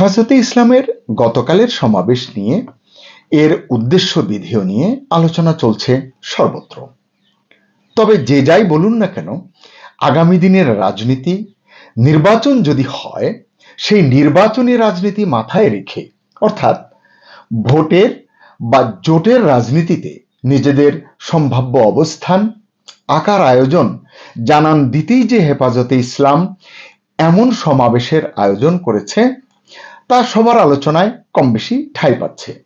হেফাজতে ইসলামের গতকালের সমাবেশ নিয়ে এর উদ্দেশ্য বিধিও নিয়ে আলোচনা চলছে সর্বত্র। তবে যে যাই বলুন না কেন, আগামী দিনের রাজনীতি, নির্বাচন যদি হয়, সেই নির্বাচনী রাজনীতি মাথায় রেখে, অর্থাৎ ভোটের বা জোটের রাজনীতিতে নিজেদের সম্ভাব্য অবস্থান, আকার, আয়োজন জানান দিতেই যে হেফাজতে ইসলাম এমন সমাবেশের আয়োজন করেছে তা সবার আলোচনায় কম বেশি ঠাঁই পাচ্ছে।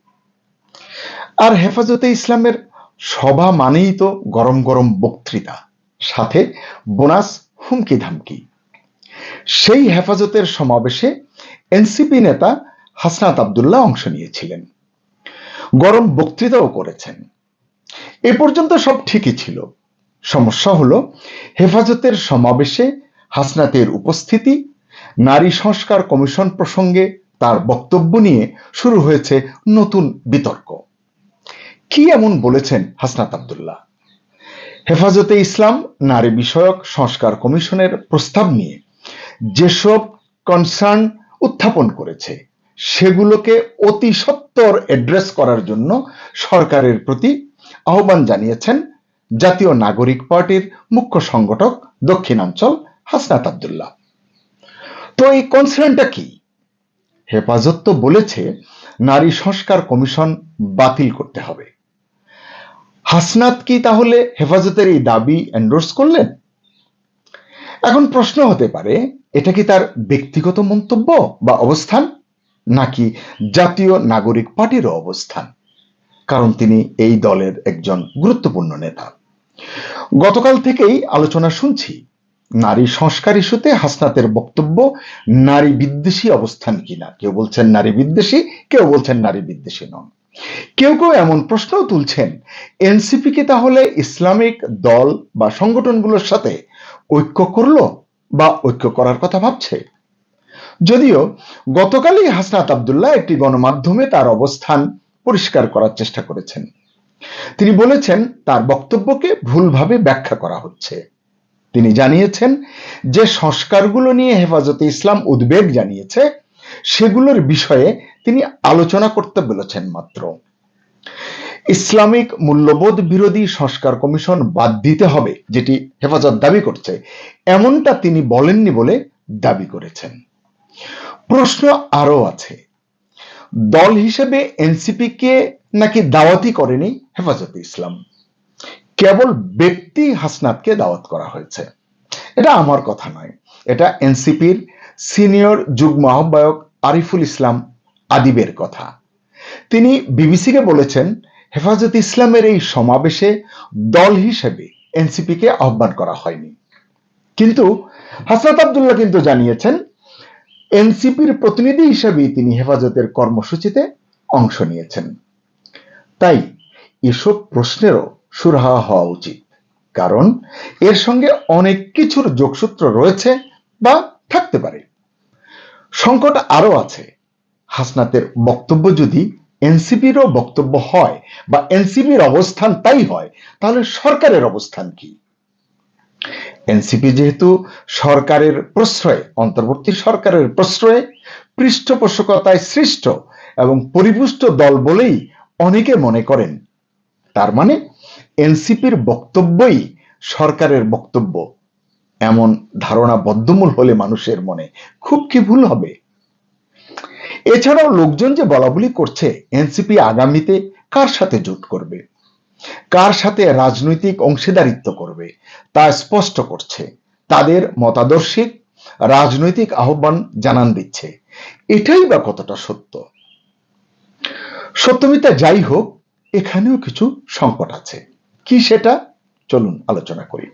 আর হেফাজতে ইসলামের সভা মানেই তো গরম গরম বক্তৃতা, সাথে বোনাস হুমকি ধামকি সেই হেফাজতের সমাবেশে এনসিপি নেতা হাসনাত আবদুল্লাহ অংশ নিয়েছিলেন। গরম বক্তৃতাও করেছেন। এ পর্যন্ত সব ঠিকই ছিল। সমস্যা হলো, হেফাজতের সমাবেশে হাসনাতের উপস্থিতি, নারী সংস্কার কমিশন প্রসঙ্গে তার বক্তব্য নিয়ে শুরু হয়েছে নতুন বিতর্ক। কি এমন বলেছেন হাসনাত আবদুল্লাহ? হেফাজতে ইসলাম, নারী বিষয়ক সংস্কার কমিশনের প্রস্তাব নিয়ে যেসব কনসার্ন উত্থাপন করেছে, সেগুলোকে অতি সত্বর অ্যাড্রেস করার জন্য সরকারের প্রতি আহ্বান জানিয়েছেন জাতীয় নাগরিক পার্টির মুখ্য সংগঠক দক্ষিণাঞ্চল হাসনাত আবদুল্লাহ। তো এই কনসার্নটা কি? হেফাজত তো বলেছে, নারী সংস্কার কমিশন বাতিল করতে হবে। হাসনাত কি তাহলে হেফাজতের এই দাবি এন্ডোর্স করলেন? এখন প্রশ্ন হতে পারে, এটা কি তার ব্যক্তিগত মন্তব্য বা অবস্থান, নাকি জাতীয় নাগরিক পার্টিরও অবস্থান? কারণ তিনি এই দলের একজন গুরুত্বপূর্ণ নেতা। গতকাল থেকেই আলোচনা শুনছি নারী সংস্কার ইস্যুতে হাসনাতের বক্তব্য, নারী বিদ্বেষী অবস্থান কিনা? কেউ বলছেন নারী বিদ্বেষী, কেউ বলছেন নারী বিদ্বেষী নন। কেউ কেউ এমন প্রশ্নও তুলছেন, এনসিপি কে তাহলে ইসলামিক দল বা সংগঠনগুলোর সাথে ঐক্য করল বা ঐক্য করার কথা ভাবছে? যদিও গতকালই হাসনাত আবদুল্লাহ একটি গণমাধ্যমে তার অবস্থান পরিষ্কার করার চেষ্টা করেছেন। তিনি বলেছেন, তার বক্তব্যকে ভুলভাবে ব্যাখ্যা করা হচ্ছে। তিনি জানিয়েছেন যে সংস্কারগুলো নিয়ে হেফাজতে ইসলাম উদ্বেগ জানিয়েছে, সেগুলোর বিষয়ে তিনি আলোচনা করতে বলেছেন মাত্র। ইসলামিক মূল্যবোধ বিরোধী সংস্কার কমিশন বাদ দিতে হবে, যেটি হেফাজত দাবি করছে, এমনটা তিনি বলেননি বলে দাবি করেছেন। প্রশ্ন আরও আছে, দল হিসেবে এনসিপি কে নাকি দাওয়াতি করেনি হেফাজতে ইসলাম? কেবল ব্যক্তি হাসনাতকে দাওয়াত করা হয়েছে। এটা আমার কথা নয়। এটা এনসিপির সিনিয়র যুগ্ম আহ্বায়ক আরিফুল ইসলাম আদিবের কথা। তিনি বিবিসিকে বলেছেন, হেফাজত ইসলামের এই সমাবেশে দল হিসেবে এনসিপিকে আহ্বান করা হয়নি। কিন্তু হাসনাত আবদুল্লাহ কিন্তু জানিয়েছেন, এনসিপির প্রতিনিধি হিসেবেই তিনি হেফাজতের কর্মসূচিতে অংশ নিয়েছেন। তাই এসব প্রশ্নেরও সুরাহা হওয়া উচিত। কারণ এর সঙ্গে অনেক কিছুর যোগসূত্র রয়েছে বা থাকতে পারে। সংকট আরও আছে। হাসনাতের বক্তব্য যদি এনসিপিরও বক্তব্য হয় বা এনসিপির অবস্থান তাই হয়, তাহলে সরকারের অবস্থান কি? এনসিপি যেহেতু সরকারের প্রশ্রয়ে, অন্তর্বর্তী সরকারের প্রশ্রয়ে, পৃষ্ঠপোষকতায় সৃষ্ট এবং পরিপুষ্ট দল বলেই অনেকে মনে করেন। তার মানে এনসিপির বক্তব্যই সরকারের বক্তব্য। এমন ধারণা বদ্ধমূল হলে মানুষের মনে খুব কি ভুল হবে? এছাড়াও লোকজন যে বলাবলি করছে, এনসিপি আগামীতে কার সাথে জোট করবে? কার সাথে রাজনৈতিক অংশীদারিত্ব করবে তা স্পষ্ট করছে। তাদের মতাদর্শিক রাজনৈতিক আহ্বান জানান দিচ্ছে। এটাই বা কতটা সত্য? সত্যমিতা যাই হোক, এখানেও কিছু সংকট আছে। কি সেটা? চলুন আলোচনা করি।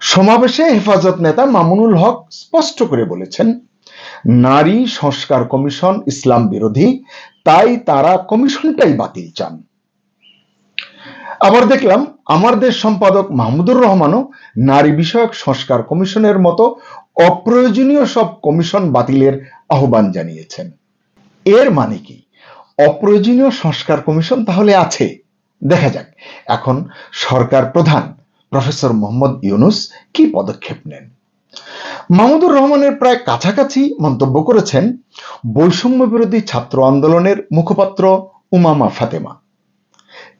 সমাবেশে হেফাজত নেতা মামুনুল হক স্পষ্ট করে বলেছেন, নারী সংস্কার কমিশন ইসলাম বিরোধী, তাই তারা কমিশনটাই বাতিল চান। আবার দেখলাম, আমার দেশ সম্পাদক মাহমুদুর রহমানও নারী বিষয়ক সংস্কার কমিশনের মতো অপ্রয়োজনীয় সব কমিশন বাতিলের আহ্বান জানিয়েছেন। এর মানে কি? অপ্রয়োজনীয় সংস্কার কমিশন তাহলে আছে। দেখা যাক। এখন সরকার প্রধান প্রফেসর মোহাম্মদ ইউনুস কি পদক্ষেপ নেন? মাহমুদুর রহমানের প্রায় কাছাকাছি মন্তব্য করেছেন, বৈষম্য বিরোধী ছাত্র আন্দোলনের মুখপাত্র উমামা ফাতেমা।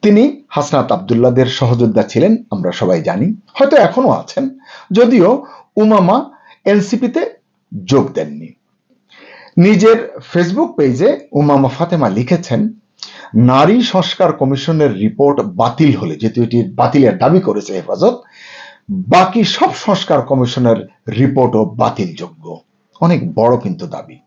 তিনি হাসনাত আবদুল্লাদের সহযোদ্ধা ছিলেন, আমরা সবাই জানি, হয়তো এখনও আছেন, যদিও উমামা এনসিপিতে যোগ দেননি। নিজের ফেসবুক পেজে উমামা ফাতেমা লিখেছেন নারী সংস্কার কমিশনের রিপোর্ট বাতিল হলে, যেহেতু এটি বাতিলের দাবি করেছে হেফাজত, বাকি সব সংস্কার কমিশনের রিপোর্টও বাতিলযোগ্য। অনেক বড় কিন্তু দাবি।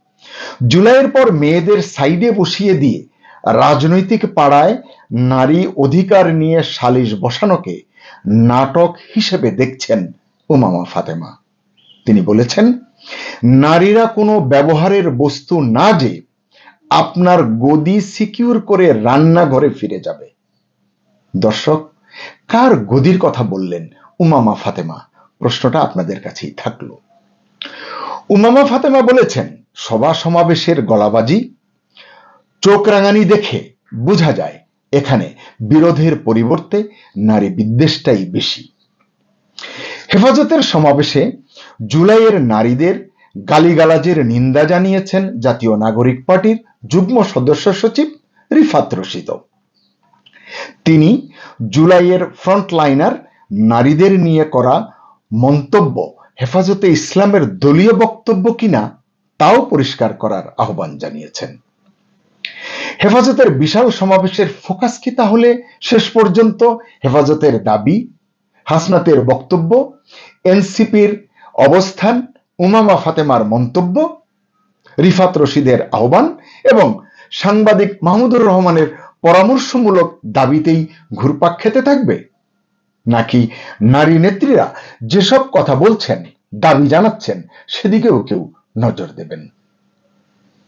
জুলাইয়ের পর মেয়েদের সাইডে বসিয়ে দিয়ে রাজনৈতিক পাড়ায় নারী অধিকার নিয়ে সালিশ বসানোকে নাটক হিসেবে দেখছেন উমামা ফাতেমা। তিনি বলেছেন, নারীরা কোনো ব্যবহারের বস্তু না যে আপনার গদি সিকিউর করে রান্নাঘরে ফিরে যাবে। দর্শক, কার গদির কথা বললেন উমামা ফাতেমা? প্রশ্নটা আপনাদের কাছেই থাকল। উমামা ফাতেমা বলেছেন, সভা সমাবেশের গলাবাজি চোখ রাঙানি দেখে বোঝা যায়, এখানে বিরোধের পরিবর্তে নারী বিদ্বেষটাই বেশি। হেফাজতের সমাবেশে জুলাইয়ের নারীদের গালিগালাজের নিন্দা জানিয়েছেন জাতীয় নাগরিক পার্টির যুগ্ম সদস্য সচিব রিফাত রশিদ। তিনি জুলাইয়ের ফ্রন্টলাইনার নারীদের নিয়ে করা মন্তব্য হেফাজতে ইসলামের দলীয় বক্তব্য কিনা তাও পরিষ্কার করার আহ্বান জানিয়েছেন। হেফাজতের বিশাল সমাবেশের ফোকাস কি তাহলে? শেষ পর্যন্ত হেফাজতের দাবি, হাসনাতের বক্তব্য, এনসিপির অবস্থান, উমামা ফাতেমার মন্তব্য রিফাত রশিদের আহ্বান এবং সাংবাদিক মাহমুদুর রহমানের পরামর্শমূলক দাবিতেই ঘুরপাক খেতে থাকবে। নাকি নারী নেত্রীরা যেসব কথা বলছেন, দাবি জানাচ্ছেন, সেদিকেও কেউ নজর দেবেন।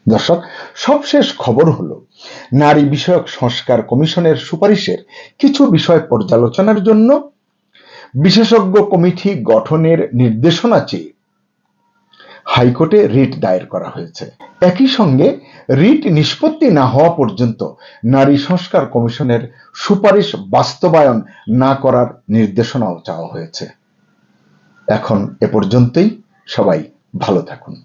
দর্শক, সবশেষ খবর হলো, নারী বিষয়ক সংস্কার কমিশনের সুপারিশের কিছু বিষয় পর্যালোচনার জন্য বিশেষজ্ঞ কমিটি গঠনের নির্দেশনা চেয়ে হাইকোর্টে রিট দায়ের করা হয়েছে। একই সঙ্গে রিট নিষ্পত্তি না হওয়া পর্যন্ত নারী সংস্কার কমিশনের সুপারিশ বাস্তবায়ন না করার নির্দেশনাও চাওয়া হয়েছে। এখন এ পর্যন্তই। সবাই ভালো থাকুন।